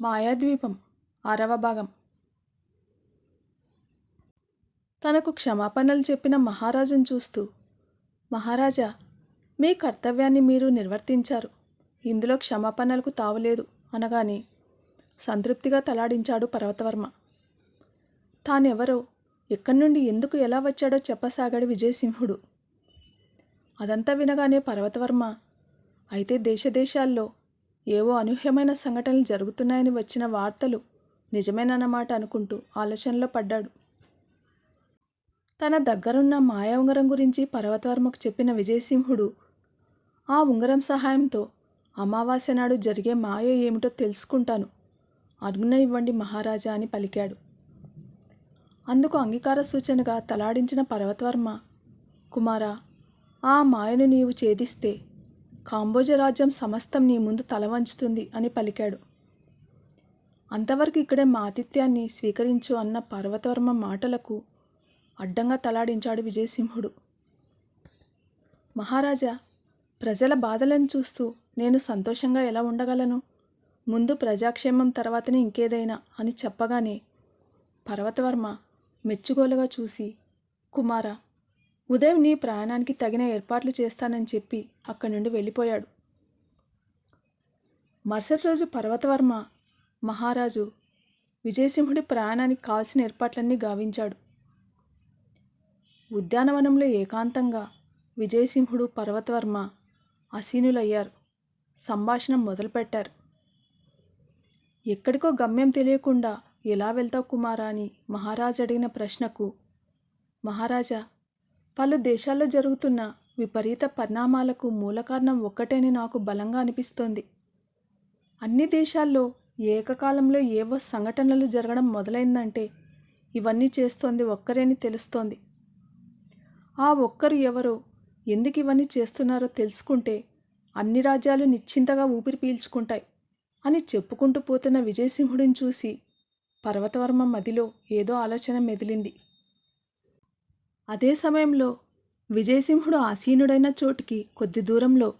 మాయాద్వీపం ఆరవ భాగం. తనకు క్షమాపణలు చెప్పిన మహారాజును చూస్తూ మహారాజా మీ కర్తవ్యాన్ని మీరు నిర్వర్తించారు. ఇందులో క్షమాపణలకు తావులేదు అనగానే సంతృప్తిగా తలాడించాడు పర్వతవర్మ. తానెవరో ఎక్కడి నుండి ఎందుకు ఎలా వచ్చాడో చెప్పసాగాడు విజయసింహుడు. అదంతా వినగానే పర్వతవర్మ అయితే దేశదేశాల్లో ఏవో అనూహ్యమైన సంఘటనలు జరుగుతున్నాయని వచ్చిన వార్తలు నిజమేనన్నమాట అనుకుంటూ ఆలోచనలో పడ్డాడు. తన దగ్గరున్న మాయా ఉంగరం గురించి పర్వతవర్మకు చెప్పిన విజయసింహుడు ఆ ఉంగరం సహాయంతో అమావాస్య నాడు జరిగే మాయ ఏమిటో తెలుసుకుంటాను అరుణ ఇవ్వండి మహారాజా అని పలికాడు. అందుకు అంగీకార సూచనగా తలాడించిన పర్వతవర్మ కుమారా ఆ మాయను నీవు ఛేదిస్తే కాంబోజ రాజ్యం సమస్తం నీ ముందు తల వంచుతుంది అని పలికాడు. అంతవరకు ఇక్కడే మా ఆతిథ్యాన్ని స్వీకరించు అన్న పర్వతవర్మ మాటలకు అడ్డంగా తలాడించాడు విజయసింహుడు. మహారాజా ప్రజల బాధలను చూస్తూ నేను సంతోషంగా ఎలా ఉండగలను? ముందు ప్రజాక్షేమం తర్వాతనే ఇంకేదైనా అని చెప్పగానే పర్వతవర్మ మెచ్చుగోలుగా చూసి కుమార ఉదయం నీ ప్రయాణానికి తగిన ఏర్పాట్లు చేస్తానని చెప్పి అక్కడి నుండి వెళ్ళిపోయాడు. మరుసటి రోజు పర్వతవర్మ మహారాజు విజయసింహుడి ప్రయాణానికి కావాల్సిన ఏర్పాట్లన్నీ గావించాడు. ఉద్యానవనంలో ఏకాంతంగా విజయసింహుడు పర్వతవర్మ అసీనులయ్యారు సంభాషణ మొదలుపెట్టారు. ఎక్కడికో గమ్యం తెలియకుండా ఎలా వెళ్తావు కుమారా అని మహారాజు అడిగిన ప్రశ్నకు మహారాజా పలు దేశాల్లో జరుగుతున్న విపరీత పరిణామాలకు మూల కారణం ఒక్కటేని నాకు బలంగా అనిపిస్తోంది. అన్ని దేశాల్లో ఏకకాలంలో ఏవో సంఘటనలు జరగడం మొదలైందంటే ఇవన్నీ చేస్తోంది ఒక్కరేని తెలుస్తోంది. ఆ ఒక్కరు ఎవరో ఎందుకు ఇవన్నీ చేస్తున్నారో తెలుసుకుంటే అన్ని రాజ్యాలు నిశ్చింతగా ఊపిరి పీల్చుకుంటాయి అని చెప్పుకుంటూ పోతున్న విజయసింహుడిని చూసి పర్వతవర్మ మదిలో ఏదో ఆలోచన మెదిలింది. అదే సమయంలో విజయసింహుడు ఆసీనుడైన చోటికి కొద్ది దూరంలో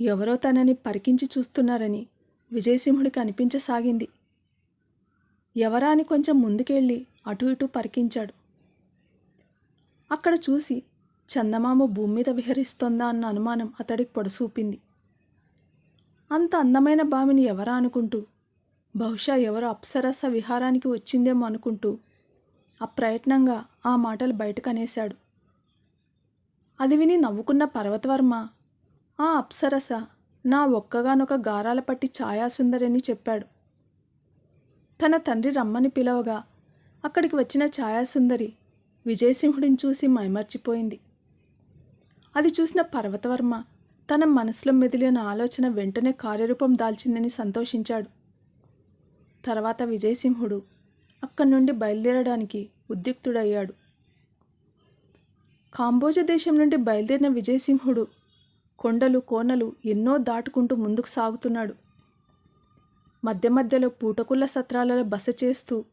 ఎవరో తనని పరికించి చూస్తున్నారని విజయసింహుడికి అనిపించసాగింది ఎవరా అని కొంచెం ముందుకెళ్ళి అటు ఇటు పరికించాడు. అక్కడ చూసి చందమామ భూమి మీద విహరిస్తోందా అన్న అనుమానం అతడికి పొడసూపింది. అంత అందమైన బామిని ఎవరా అనుకుంటూ బహుశా ఎవరో అప్సరస విహారానికి వచ్చిందేమో అనుకుంటూ అప్రయత్నంగా ఆ మాటలు బయటకు అనేశాడు అది విని నవ్వుకున్న పర్వతవర్మ ఆ అప్సరస నా ఒక్కగానొక గారాల పట్టి ఛాయాసుందరిని చెప్పాడు. తన తండ్రి రమ్మని పిలవగా అక్కడికి వచ్చిన ఛాయాసుందరి విజయసింహుడిని చూసి మైమర్చిపోయింది. అది చూసిన పర్వతవర్మ తన మనసులో మెదిలిన ఆలోచన వెంటనే కార్యరూపం దాల్చిందని సంతోషించాడు. తర్వాత విజయసింహుడు అక్కడి నుండి బయలుదేరడానికి ఉద్యుక్తుడయ్యాడు. కాంబోజ దేశం నుండి బయలుదేరిన విజయసింహుడు కొండలు కోనలు ఎన్నో దాటుకుంటూ ముందుకు సాగుతున్నాడు. మధ్య మధ్యలో పూటకుళ్ళ సత్రాలలో బస చేస్తూ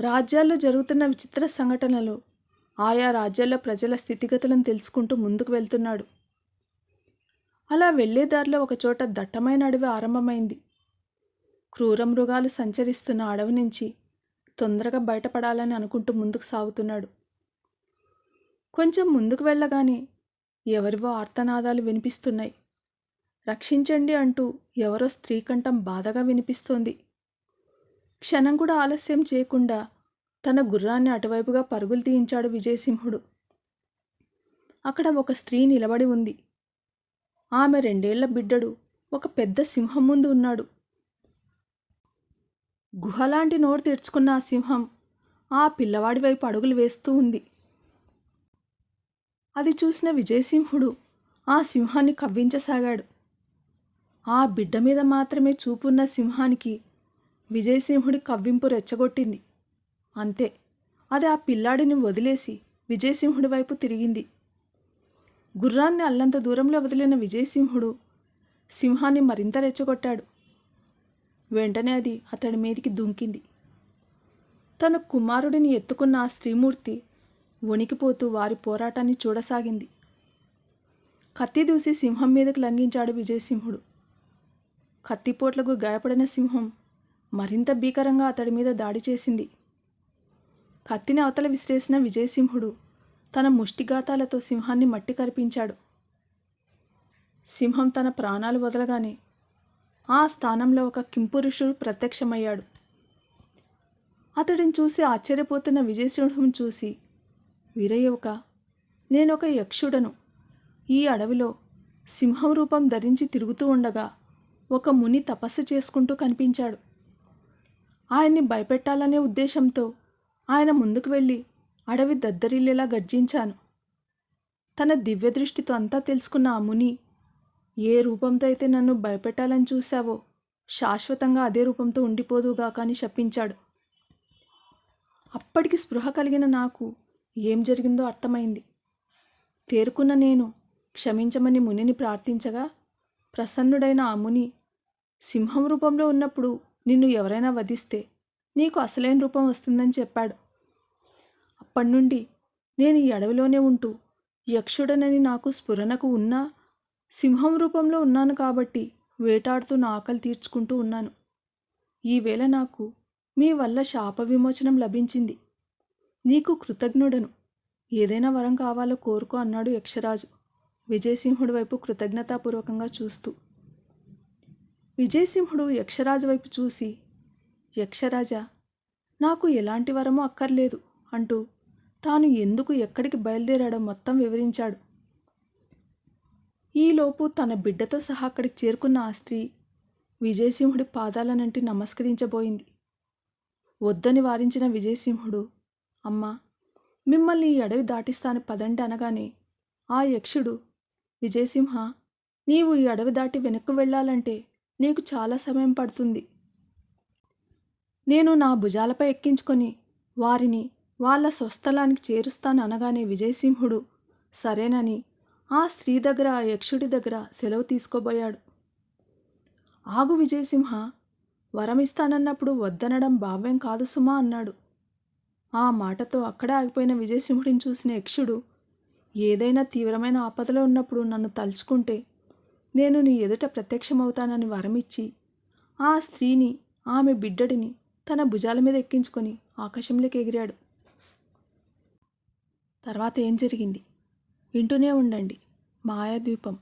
రాజ్యాల్లో జరుగుతున్న విచిత్ర సంఘటనలు ఆయా రాజ్యాల ప్రజల స్థితిగతులను తెలుసుకుంటూ ముందుకు వెళ్తున్నాడు. అలా వెళ్ళే దారిలో ఒకచోట దట్టమైన అడవి ఆరంభమైంది. క్రూర మృగాలు సంచరిస్తున్న అడవి నుంచి తొందరగా బయటపడాలని అనుకుంటూ ముందుకు సాగుతున్నాడు. కొంచెం ముందుకు వెళ్ళగానే ఎవరివో ఆర్తనాదాలు వినిపిస్తున్నాయి. రక్షించండి అంటూ ఎవరో స్త్రీ కంఠం బాధగా వినిపిస్తోంది. క్షణం కూడా ఆలస్యం చేయకుండా తన గుర్రాన్ని అటువైపుగా పరుగులు తీయించాడు విజయసింహుడు. అక్కడ ఒక స్త్రీ నిలబడి ఉంది. ఆమె రెండేళ్ళ బిడ్డడు. ఒక పెద్ద సింహం ముందు ఉన్నాడు. గుహలాంటి నోరు తెరుచుకున్న ఆ సింహం ఆ పిల్లవాడి వైపు అడుగులు వేస్తూ ఉంది. అది చూసిన విజయసింహుడు ఆ సింహాన్ని కవ్వించసాగాడు. ఆ బిడ్డ మీద మాత్రమే చూపున్న సింహానికి విజయసింహుడి కవ్వింపు రెచ్చగొట్టింది. అంతే అది ఆ పిల్లాడిని వదిలేసి విజయసింహుడి వైపు తిరిగింది. గుర్రాన్ని అల్లంత దూరంలో వదిలిన విజయసింహుడు సింహాన్ని మరింత రెచ్చగొట్టాడు. వెంటనే అది అతడి మీదికి దుంకింది. తన కుమారుడిని ఎత్తుకున్న ఆ స్త్రీమూర్తి వణికిపోతూ వారి పోరాటాన్ని చూడసాగింది. కత్తి దూసి సింహం మీదకు లంఘించాడు విజయసింహుడు. కత్తిపోట్లకు గాయపడిన సింహం మరింత భీకరంగా అతడి మీద దాడి చేసింది. కత్తిని అవతల విసిరేసిన విజయసింహుడు తన ముష్టిఘాతాలతో సింహాన్ని మట్టి కరిపించాడు. సింహం తన ప్రాణాలు వదలగానే ఆ స్థానంలో ఒక కింపురుషుడు ప్రత్యక్షమయ్యాడు. అతడిని చూసి ఆశ్చర్యపోతున్న విజయసింహం చూసి వీరయ్యవక నేనొక యక్షుడను. ఈ అడవిలో సింహం రూపం ధరించి తిరుగుతూ ఉండగా ఒక ముని తపస్సు చేసుకుంటూ కనిపించాడు. ఆయన్ని భయపెట్టాలనే ఉద్దేశంతో ఆయన ముందుకు వెళ్ళి అడవి దద్దరిల్లేలా గర్జించాను. తన దివ్య దృష్టితో అంతా తెలుసుకున్న ఆ ముని ఏ రూపంతో అయితే నన్ను భయపెట్టాలని చూశావో శాశ్వతంగా అదే రూపంతో ఉండిపోదుగా కానీ శపించాడు. అప్పటికి స్పృహ కలిగిన నాకు ఏం జరిగిందో అర్థమైంది. తేరుకున్న నేను క్షమించమని మునిని ప్రార్థించగా ప్రసన్నుడైన ఆ ముని సింహం రూపంలో ఉన్నప్పుడు నిన్ను ఎవరైనా వధిస్తే నీకు అసలైన రూపం వస్తుందని చెప్పాడు. అప్పటి నుండి నేను ఈ అడవిలోనే ఉంటూ యక్షుడనని నాకు స్ఫురణకు ఉన్నా సింహం రూపంలో ఉన్నాను కాబట్టి వేటాడుతూ నా ఆకలి తీర్చుకుంటూ ఉన్నాను. ఈవేళ నాకు మీ వల్ల శాప విమోచనం లభించింది. నీకు కృతజ్ఞుడను. ఏదైనా వరం కావాలో కోరుకో అన్నాడు యక్షరాజు. విజయసింహుడి వైపు కృతజ్ఞతాపూర్వకంగా చూస్తూ. విజయసింహుడు యక్షరాజు వైపు చూసి యక్షరాజా నాకు ఎలాంటి వరమూ అక్కర్లేదు అంటూ తాను ఎందుకు ఎక్కడికి బయలుదేరాడో మొత్తం వివరించాడు. ఈలోపు తన బిడ్డతో సహా అక్కడికి చేరుకున్న ఆ స్త్రీ విజయసింహుడి పాదాలనంటి నమస్కరించబోయింది. వద్దని వారించిన విజయసింహుడు అమ్మా మిమ్మల్ని ఈ అడవి దాటిస్తాను పదండి అనగానే ఆ యక్షుడు విజయసింహ నీవు ఈ అడవి దాటి వెనక్కు వెళ్ళాలంటే నీకు చాలా సమయం పడుతుంది. నేను నా భుజాలపై ఎక్కించుకొని వారిని వాళ్ళ స్వస్థలానికి చేరుస్తాను అనగానే విజయసింహుడు సరేనని ఆ స్త్రీ దగ్గర ఆ యక్షుడి దగ్గర సెలవు తీసుకోబోయాడు. ఆగు విజయసింహ వరమిస్తానన్నప్పుడు వద్దనడం భావ్యం కాదు సుమా అన్నాడు. ఆ మాటతో అక్కడే ఆగిపోయిన విజయసింహుడిని చూసిన యక్షుడు ఏదైనా తీవ్రమైన ఆపదలో ఉన్నప్పుడు నన్ను తలుచుకుంటే నేను నీ ఎదుట ప్రత్యక్షమవుతానని వరమిచ్చి ఆ స్త్రీని ఆమె బిడ్డడిని తన భుజాల మీద ఎక్కించుకొని ఆకాశంలోకి ఎగిరాడు. తర్వాత ఏం జరిగింది? వింటూనే ఉండండి. మాయాద్వీపం.